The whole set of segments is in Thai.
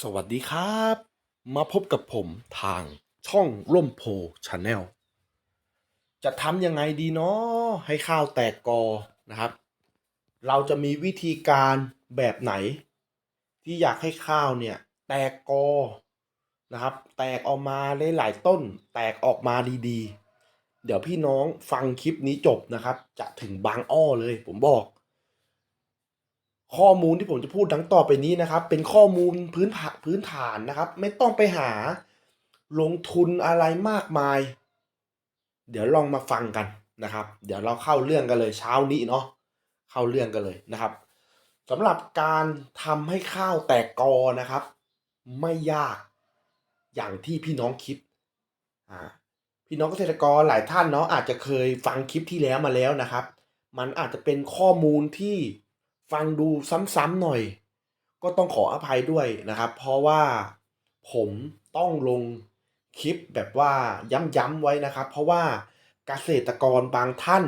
สวัสดีครับ มาพบกับผมทางช่องร่มโพชาแนลจะทำยังไงดีเนาะให้ข้าวแตกกอนะครับ เราจะมีวิธีการแบบไหน ที่อยากให้ข้าวเนี่ย แตกกอนะครับ แตกออกมาหลายๆต้น แตกออกมาดีๆ เดี๋ยวพี่น้องฟังคลิปนี้จบนะครับ จะถึงบางอ้อเลยผมบอก ข้อมูลที่ผมจะพูดดังต่อไปนี้นะครับ เป็นข้อมูลพื้นฐาพื้นฐานนะครับ ไม่ต้องไปหาลงทุนอะไรมากมาย เดี๋ยวลองมาฟังกันนะครับ เดี๋ยวเราเข้าเรื่องกันเลยเช้านี้เนาะเข้าเรื่องกันเลยนะครับสำหรับการทำให้ข้าวแตกกอนะครับ ไม่ยากอย่างที่พี่น้องคิดอ่าพี่น้องเกษตรกรหลายท่านเนาะอาจจะเคยฟังคลิปที่แล้วมาแล้วนะครับ มันอาจจะเป็นข้อมูลที่ ฟังดูซ้ำๆหน่อย ก็ต้องขออภัยด้วยนะครับ เพราะว่าผมต้องลงคลิปแบบว่าย้ำๆไว้นะครับ เพราะว่าเกษตรกรบางท่าน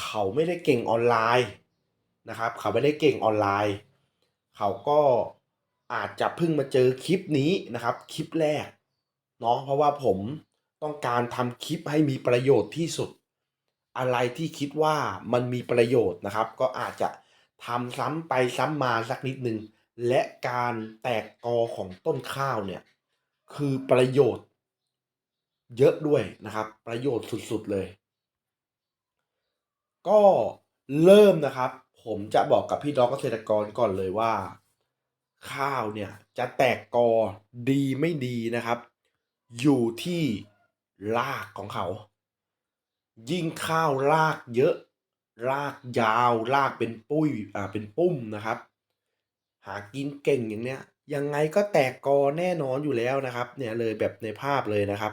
เขาไม่ได้เก่งออนไลน์นะครับ เขาไม่ได้เก่งออนไลน์ เขาก็อาจจะเพิ่งมาเจอคลิปนี้นะครับ คลิปแรกเนาะเพราะว่าผมต้องการทำคลิปให้มีประโยชน์ที่สุด อะไรที่คิดว่ามันมีประโยชน์นะครับ ก็อาจจะ ทำซ้ำไปซ้ำมาสักนิดนึงและการแตกกอของต้นข้าวเนี่ย คือประโยชน์ เยอะด้วยนะครับ ประโยชน์สุดๆเลย ก็เริ่มนะครับ ผมจะบอกกับพี่น้องเกษตรกรก่อนเลยว่า ข้าวเนี่ยจะแตกกอดีไม่ดีนะครับ อยู่ที่รากของเขา ยิ่งข้าวรากเยอะ รากยาวรากเป็นปุ้ยอ่าเป็นปุ้มนะครับ หากินเก่งอย่างเนี้ยยังไงก็แตกกอแน่นอนอยู่แล้วนะครับ เนี่ยเลยแบบในภาพเลยนะครับ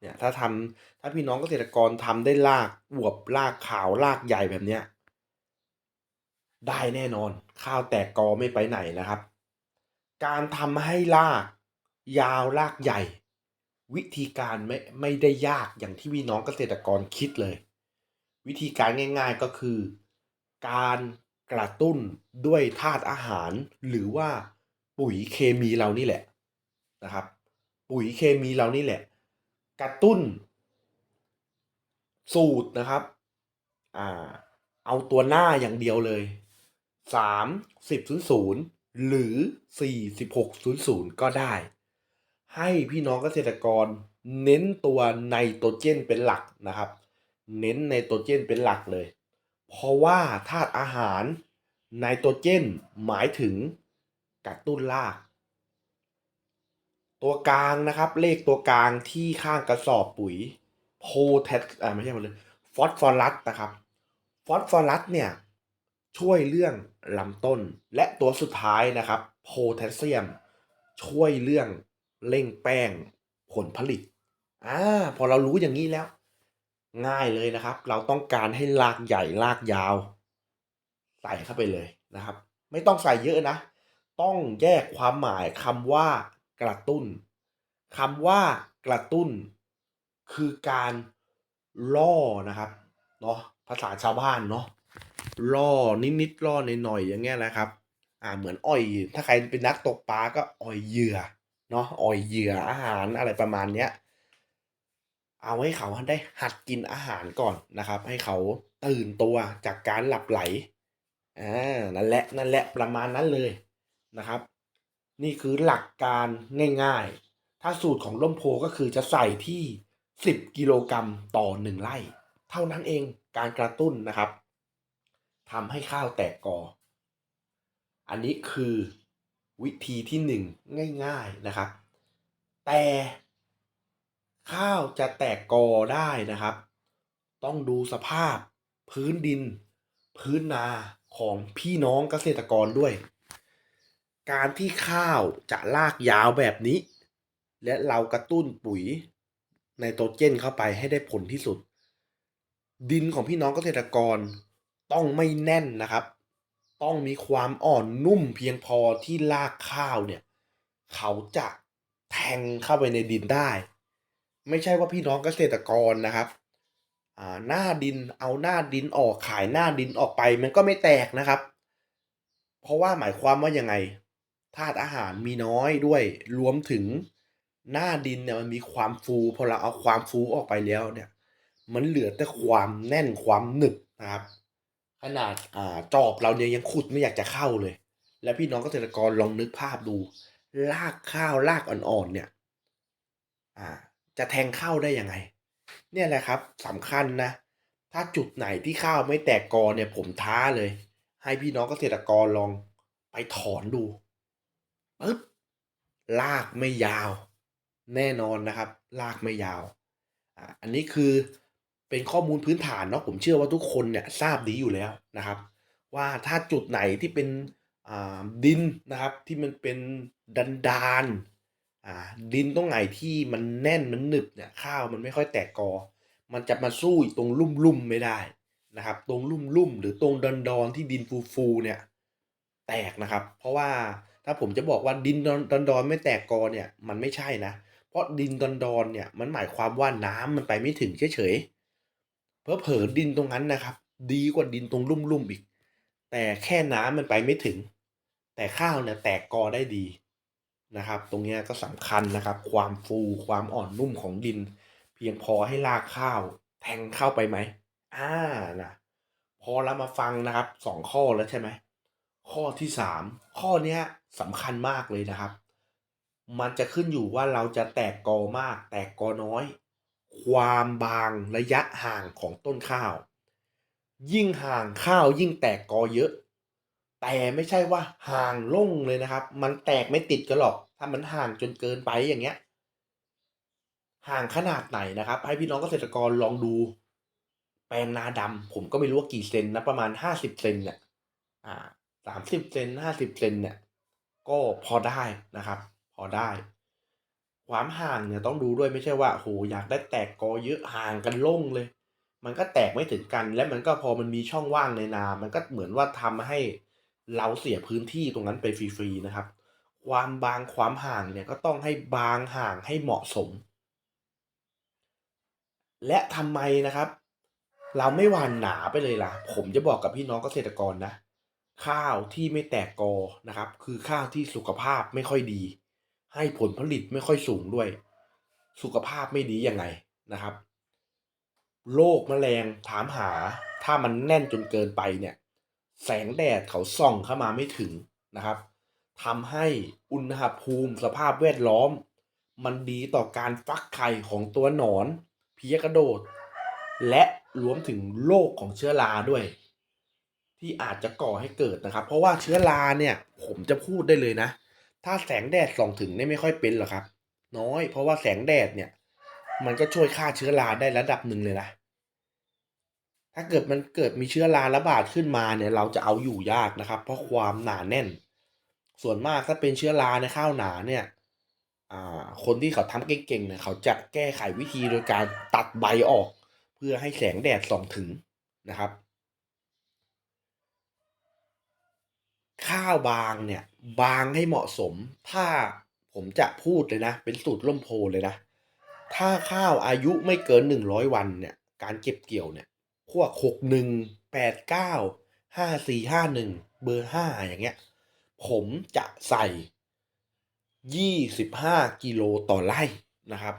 เนี่ยถ้าทำถ้าพี่น้องเกษตรกรทำได้รากอวบรากขาวรากใหญ่แบบเนี้ยได้แน่นอน ข้าวแตกกอไม่ไปไหนนะครับ การทำให้ราก ยาวรากใหญ่ วิธีการไม่ไม่ได้ยากอย่างที่พี่น้องเกษตรกรคิดเลย วิธีการง่าย ๆก็คือ การกระตุ้นด้วยธาตุอาหาร หรือว่าปุ๋ยเคมีเรานี่แหละนะครับ ปุ๋ยเคมีเรานี่แหละ กระตุ้น สูตรนะครับอ่าเอาตัวหน้าอย่างเดียวเลยสามสิบศูนย์ศูนย์หรือสี่สิบหกศูนย์ศูนย์ก็ได้ ให้พี่น้องเกษตรกรเน้นตัวไนโตรเจนเป็นหลักนะครับ เน้นไนโตรเจนเป็นหลักเลย เพราะว่าธาตุอาหารไนโตรเจนหมายถึงกระตุ้นราก ตัวกลางนะครับ เลขตัวกลางที่ข้างกระสอบปุ๋ยโพแทสอ่าไม่ใช่หมดเลยฟอสฟอรัสนะครับฟอสฟอรัสเนี่ยช่วยเรื่องลำต้นและตัวสุดท้ายนะครับโพแทสเซียม ช่วยเรื่องเร่งแป้งผลผลิตอ่าพอเรารู้อย่างนี้แล้ว ง่ายเลยนะครับ เราต้องการให้รากใหญ่รากยาว ใส่เข้าไปเลยนะครับ ไม่ต้องใส่เยอะนะ ต้องแยกความหมายคำว่ากระตุ้นคำว่ากระตุ้น คือการล่อนะครับเนาะภาษาชาวบ้านเนาะล่อนิดๆล่อหน่อยๆอย่างเงี้ยนะครับ อ่าเหมือนอ่อย ถ้าใครเป็นนักตกปลาก็อ่อยเหยื่อเนาะอ่อยเหยื่ออาหารอะไรประมาณเนี้ย เอาให้เขาได้หัดกินอาหารก่อนนะครับ ให้เขาตื่นตัวจากการหลับไหลอ่านั่นแหละนั่นแหละประมาณนั้นเลยนะครับ นี่คือหลักการง่ายๆ ถ้าสูตรของล่มโพก็คือจะใส่ที่ 10 กิโลกรัมต่อ 1ไร่ เท่านั้นเองการกระตุ้นนะครับทำให้ข้าวแตกกอ อันนี้คือวิธีที่หนึ่งง่าย ๆนะครับ แต่ ข้าวจะแตกกอได้นะครับ ต้องดูสภาพพื้นดิน พื้นนาของพี่น้องเกษตรกรด้วย การที่ข้าวจะลากยาวแบบนี้ และเรากระตุ้นปุ๋ยไนโตรเจนเข้าไปให้ได้ผลที่สุด ดินของพี่น้องเกษตรกรต้องไม่แน่นนะครับ ต้องมีความอ่อนนุ่มเพียงพอที่รากข้าวเนี่ย เขาจะแทงเข้าไปในดินได้ ไม่ใช่ว่าพี่น้องเกษตรกรนะครับอ่าหน้าดินเอาหน้าดินออกขายหน้าดินออกไปมันก็ไม่แตกนะครับ เพราะว่าหมายความว่ายังไงธาตุอาหารมีน้อยด้วยรวมถึงหน้าดินเนี่ยมันมีความฟูพอเราเอาความฟูออกไปแล้วเนี่ยมันเหลือแต่ความแน่นความหนึบนะครับ ขนาดอ่าจอบเราเนี่ยยังขุดไม่อยากจะเข้าเลย แล้วพี่น้องเกษตรกรลองนึกภาพดูรากข้าวรากอ่อนๆเนี่ยอ่า จะแทงเข้าได้ยังไง เนี่ยแหละครับสำคัญนะ ถ้าจุดไหนที่ข้าวไม่แตกกอเนี่ยผมท้าเลย ให้พี่น้องเกษตรกรลองไปถอนดูปึ๊บลากไม่ยาว แน่นอนนะครับ ลากไม่ยาวอันนี้คือเป็นข้อมูลพื้นฐานเนาะผมเชื่อว่าทุกคนเนี่ยทราบดีอยู่แล้วนะครับ ว่าถ้าจุดไหนที่เป็นดินนะครับที่มันเป็นดันดาน อ่าดินตรงไหนที่มันแน่นมันหนึบเนี่ยข้าวมันไม่ค่อยแตกกอ มันจะมาสู้ตรงลุ่มลุ่มไม่ได้นะครับ ตรงลุ่มลุ่มหรือตรงดอนดอนที่ดินฟูฟูเนี่ยแตกนะครับ เพราะว่าถ้าผมจะบอกว่าดินดอนดอนดอนไม่แตกกอเนี่ยมันไม่ใช่นะ เพราะดินดอนดอนเนี่ยมันหมายความว่าน้ำมันไปไม่ถึงเฉยๆเพอเผลอดินตรงนั้นนะครับ ดีกว่าดินตรงลุ่มลุ่มอีก แต่แค่น้ำมันไปไม่ถึง แต่ข้าวเนี่ยแตกกอได้ดี นะครับ ตรงนี้ก็สำคัญนะครับ ความฟูความอ่อนนุ่มของดิน เพียงพอให้รากข้าวแทงเข้าไปไหมอ่านะพอเรามาฟังนะครับสองข้อแล้วใช่ไหมข้อที่สามข้อเนี้ยสำคัญมากเลยนะครับ มันจะขึ้นอยู่ว่าเราจะแตกกอมาก แตกกอน้อย ความบางระยะห่างของต้นข้าว ยิ่งห่างข้าวยิ่งแตกกอเยอะ แต่ไม่ใช่ว่าห่างล่งเลยนะครับ มันแตกไม่ติดกันหรอก ถ้ามันห่างจนเกินไปอย่างเงี้ย ห่างขนาดไหนนะครับ ให้พี่น้องเกษตรกรลองดู แปลงนาดำผมก็ไม่รู้ว่ากี่เซนนะประมาณห้าสิบเซนเนี่ยอ่าสามสิบเซนห้าสิบเซนเนี่ย ก็พอได้นะครับ พอได้ ความห่างเนี่ยต้องดูด้วยไม่ใช่ว่าโหอยากได้แตกกอเยอะห่างกันล่งเลย มันก็แตกไม่ถึงกัน และมันก็พอมันมีช่องว่างในนา มันก็เหมือนว่าทำให้ เราเสียพื้นที่ตรงนั้นไปฟรีๆนะครับ ความบางความห่างเนี่ยก็ต้องให้บางห่างให้เหมาะสม และทำไมนะครับ เราไม่หวานหนาไปเลยล่ะ ผมจะบอกกับพี่น้องเกษตรกรนะ ข้าวที่ไม่แตกกอนะครับ คือข้าวที่สุขภาพไม่ค่อยดี ให้ผลผลิตไม่ค่อยสูงด้วย สุขภาพไม่ดียังไงนะครับโรคแมลงถามหาถ้ามันแน่นจนเกินไปเนี่ย แสงแดดเขาส่องเข้ามาไม่ถึงนะครับทำให้อุณหภูมิสภาพแวดล้อม มันดีต่อการฟักไข่ของตัวหนอนเพียกระโดด และรวมถึงโรคของเชื้อราด้วย ที่อาจจะก่อให้เกิดนะครับ เพราะว่าเชื้อราเนี่ย ผมจะพูดได้เลยนะ ถ้าแสงแดดส่องถึงเนี่ยไม่ค่อยเป็นหรอกครับ น้อยเพราะว่าแสงแดดเนี่ย มันก็ช่วยฆ่าเชื้อราได้ระดับหนึ่งเลยนะ ถ้าเกิดมันเกิดมีเชื้อราระบาดขึ้นมาเนี่ยเราจะเอาอยู่ยากนะครับ เพราะความหนาแน่น ส่วนมากถ้าเป็นเชื้อราในข้าวหนาเนี่ยอ่าคนที่เขาทำเก่งๆเนี่ยเขาจะแก้ไขวิธีโดยการตัดใบออก เพื่อให้แสงแดดส่องถึงนะครับ ข้าวบางเนี่ยบางให้เหมาะสม ถ้าผมจะพูดเลยนะ เป็นสูตรล่มโพเลยนะ ถ้าข้าวอายุไม่เกินหนึ่งร้อยวันเนี่ยการเก็บเกี่ยวเนี่ย วกหกหนึ่งแปดเก้าห้าสี่ห้าหนึ่งเบอร์ห้าอย่างเงี้ย ผมจะใส่ยี่สิบห้ากิโลต่อไร่นะครับ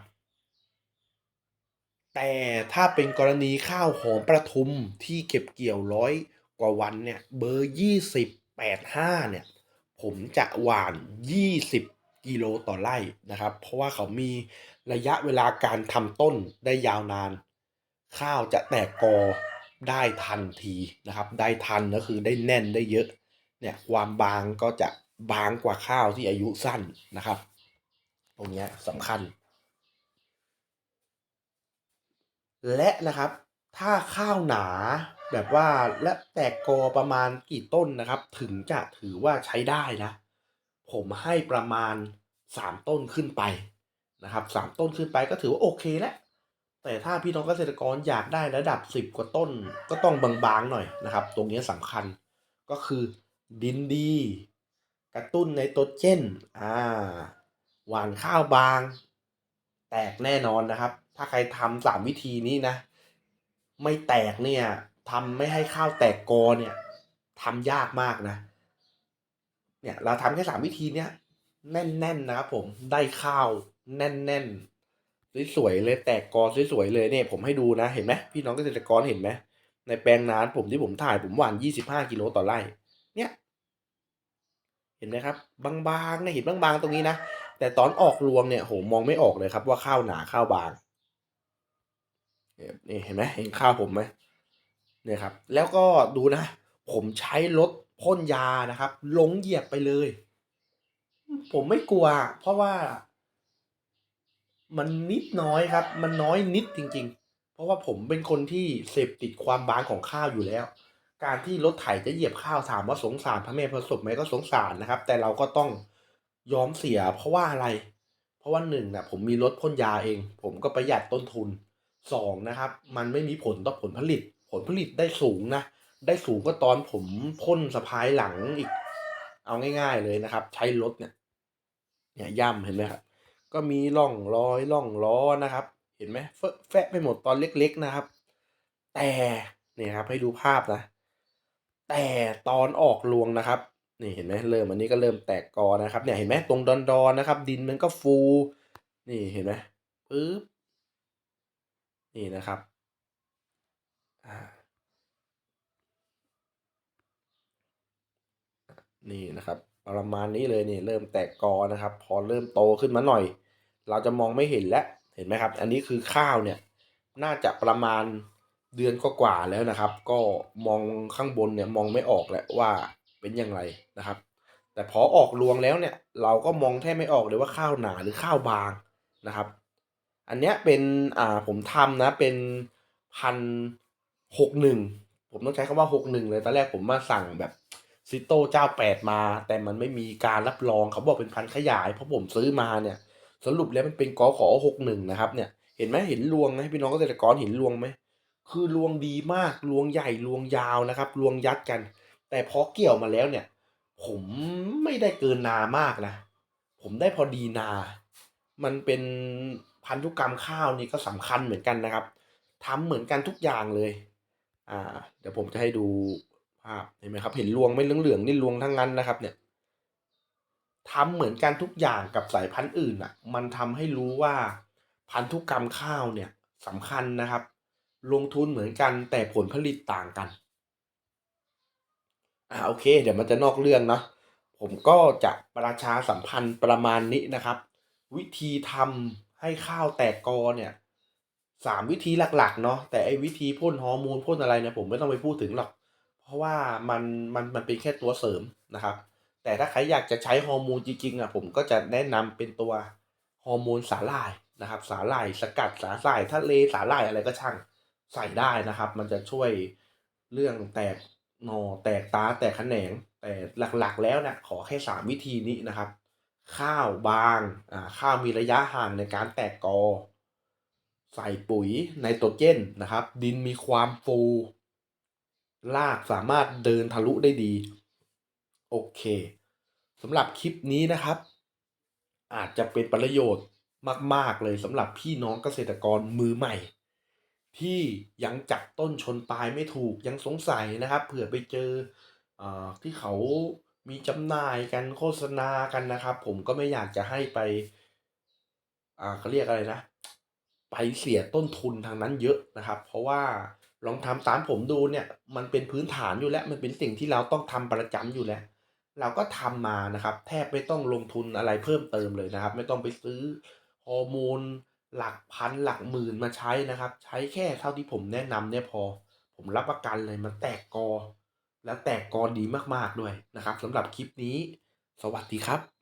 แต่ถ้าเป็นกรณีข้าวหอมประทุมที่เก็บเกี่ยวร้อยกว่าวันเนี่ย เบอร์ยี่สิบแปดห้าเนี่ย ผมจะหว่านยี่สิบกิโลต่อไร่นะครับ เพราะว่าเขามีระยะเวลาการทำต้นได้ยาวนาน ข้าวจะแตกกอได้ทันทีนะครับ ได้ทันก็คือได้แน่นได้เยอะเนี่ยความบางก็จะบางกว่าข้าวที่อายุสั้นนะครับ ตรงนี้สำคัญ และนะครับ ถ้าข้าวหนาแบบว่าและแตกกอประมาณกี่ต้นนะครับ ถึงจะถือว่าใช้ได้นะ ผมให้ประมาณสามต้นขึ้นไปนะครับสามต้นขึ้นไปก็ถือว่าโอเคแล้ว แต่ถ้าพี่น้องเกษตรกรอยากได้ระดับสิบกว่าต้น ก็ต้องบางๆหน่อยนะครับ ตรงนี้สำคัญก็คือดินดี กระตุ้นในโตรเจนอ่าหวานข้าวบาง แตกแน่นอนนะครับ ถ้าใครทำสามวิธีนี้นะ ไม่แตกเนี่ยทำไม่ให้ข้าวแตกกอเนี่ยทำยากมากนะ เนี่ยเราทำแค่สามวิธีเนี้ยแน่นๆนะครับผมได้ข้าวแน่นๆ สวยๆเลยแตกกอสวยๆเลยเนี่ยผมให้ดูนะเห็นไหมพี่น้องเกษตรกรเห็นไหมในแปลงนานผมที่ผมถ่ายผมหว่านยี่สิบห้ากิโลต่อไร่ เนี่ย เห็นไหมครับ บางๆเนี่ยเห็นบางๆตรงนี้นะแต่ตอนออกรวงเนี่ยโหมองไม่ออกเลยครับ ว่าข้าวหนาข้าวบางนี่เห็นไหมเห็นข้าวผมไหมเนี่ยครับ แล้วก็ดูนะ ผมใช้รถพ่นยานะครับ ลงเหยียบไปเลย ผมไม่กลัว เพราะว่า มันนิดน้อยครับ มันน้อยนิดจริง ๆ เพราะว่าผมเป็นคนที่เสพติดความบางของข้าวอยู่แล้ว การที่รถไถจะเหยียบข้าวถามว่าสงสารพระแม่ประสบไหมก็สงสารนะครับ แต่เราก็ต้องยอมเสีย เพราะว่าอะไร เพราะว่าหนึ่งนะผมมีรถพ่นยาเอง ผมก็ประหยัดต้นทุนสองนะครับ มันไม่มีผลต่อผลผลิต ผลผลิตได้สูงนะ ได้สูงก็ตอนผมพ่นสะพายหลังอีก เอาง่าย ๆเลยนะครับ ใช้รถเนี่ย เนี่ยย่ำเห็นไหมครับ ก็มีร่องรอยร่องล้อนะครับ เห็นไหมเฟอะแฟะไปหมดตอนเล็กๆนะครับ แต่เนี่ยครับให้ดูภาพนะ แต่ตอนออกรวงนะครับนี่เห็นไหมเริ่มอันนี้ก็เริ่มแตกกอนะครับเนี่ยเห็นไหมตรงดอนดอนนะครับ ดินมันก็ฟู นี่เห็นไหมปึ๊บนี่นะครับนี่นะครับ ประมาณนี้เลยนี่เริ่มแตกกอนะครับ พอเริ่มโตขึ้นมาหน่อย เราจะมองไม่เห็นแล้วเห็นไหมครับ อันนี้คือข้าวเนี่ยน่าจะประมาณเดือนก็กว่าแล้วนะครับ ก็มองข้างบนเนี่ยมองไม่ออกแหละว่าเป็นอย่างไรนะครับ แต่พอออกรวงแล้วเนี่ย เราก็มองแทบไม่ออกเลยว่าข้าวหนาหรือข้าวบางนะครับ อันเนี้ยเป็นอ่าผมทำนะเป็นพันหกหนึ่งผมต้องใช้คำว่าหกหนึ่งเลยตอนแรกผมมาสั่งแบบซิโต้เจ้าแปดมา แต่มันไม่มีการรับรองเขาบอกเป็นพันขยายเพราะผมซื้อมาเนี่ย สรุปแล้วมันเป็นกอขอหกหนึ่งนะครับเนี่ยเห็นไหมเห็นรวงไหมพี่น้องเกษตรกรเห็นรวงไหมคือรวงดีมากรวงใหญ่รวงยาวนะครับรวงยัดกัน แต่พอเกี่ยวมาแล้วเนี่ย ผมไม่ได้เกินนามากนะ ผมได้พอดีนา มันเป็นพันธุกรรมข้าวนี่ก็สำคัญเหมือนกันนะครับทำเหมือนกันทุกอย่างเลย อ่า เดี๋ยวผมจะให้ดูภาพเห็นไหมครับ เห็นรวงไม่เหลืองๆนี่รวงทั้งนั้นนะครับเนี่ย ทำเหมือนกันทุกอย่างกับสายพันธุ์อื่นอะ มันทำให้รู้ว่าพันธุกรรมข้าวเนี่ยสำคัญนะครับ ลงทุนเหมือนกันแต่ผลผลิตต่างกันอ่าโอเค เดี๋ยวมันจะนอกเรื่องเนาะผมก็จะประชาสัมพันธ์ประมาณนี้นะครับ วิธีทำให้ข้าวแตกกอเนี่ยสามวิธีหลักๆเนาะแต่ไอ้วิธีพ่นฮอร์โมนพ่นอะไรเนี่ยผมไม่ต้องไปพูดถึงหรอก เพราะว่ามันมันมันเป็นแค่ตัวเสริมนะครับ แต่ถ้าใครอยากจะใช้ฮอร์โมนจริงๆอะผมก็จะแนะนำเป็นตัวฮอร์โมนสาหร่ายนะครับ สาหร่ายสกัดสาหร่ายทะเลสาหร่ายอะไรก็ช่างใส่ได้นะครับ มันจะช่วยเรื่องแตกหนอแตกตาแตกแขนง แต่หลักๆแล้วนะขอแค่สามวิธีนี้นะครับ ข้าวบางอ่าข้าวมีระยะห่างในการแตกกอ ใส่ปุ๋ยไนโตรเจนนะครับ ดินมีความฟูรากสามารถเดินทะลุได้ดี โอเค สำหรับคลิปนี้นะครับ อาจจะเป็นประโยชน์มาก ๆ เลยสำหรับพี่น้องเกษตรกรมือใหม่ ที่ยังจับต้นชนปลายไม่ถูกยังสงสัยนะครับ เผื่อไปเจออที่เขามีจำหน่ายกันโฆษณากันนะครับ ผมก็ไม่อยากจะให้ไปอ่าเขาเรียกอะไรนะ ไปเสียต้นทุนทางนั้นเยอะนะครับ เพราะว่าลองทำตามผมดูเนี่ย มันเป็นพื้นฐานอยู่แล้ว มันเป็นสิ่งที่เราต้องทำประจำอยู่แล้ว เราก็ทำมานะครับ แทบไม่ต้องลงทุนอะไรเพิ่มเติมเลยนะครับ ไม่ต้องไปซื้อฮอร์โมนหลักพันหลักหมื่นมาใช้นะครับ ใช้แค่เท่าที่ผมแนะนำเนี่ยพอ ผมรับประกันเลยมันแตกกอ แล้วแตกกอดีมากๆด้วยนะครับสำหรับคลิปนี้ สวัสดีครับ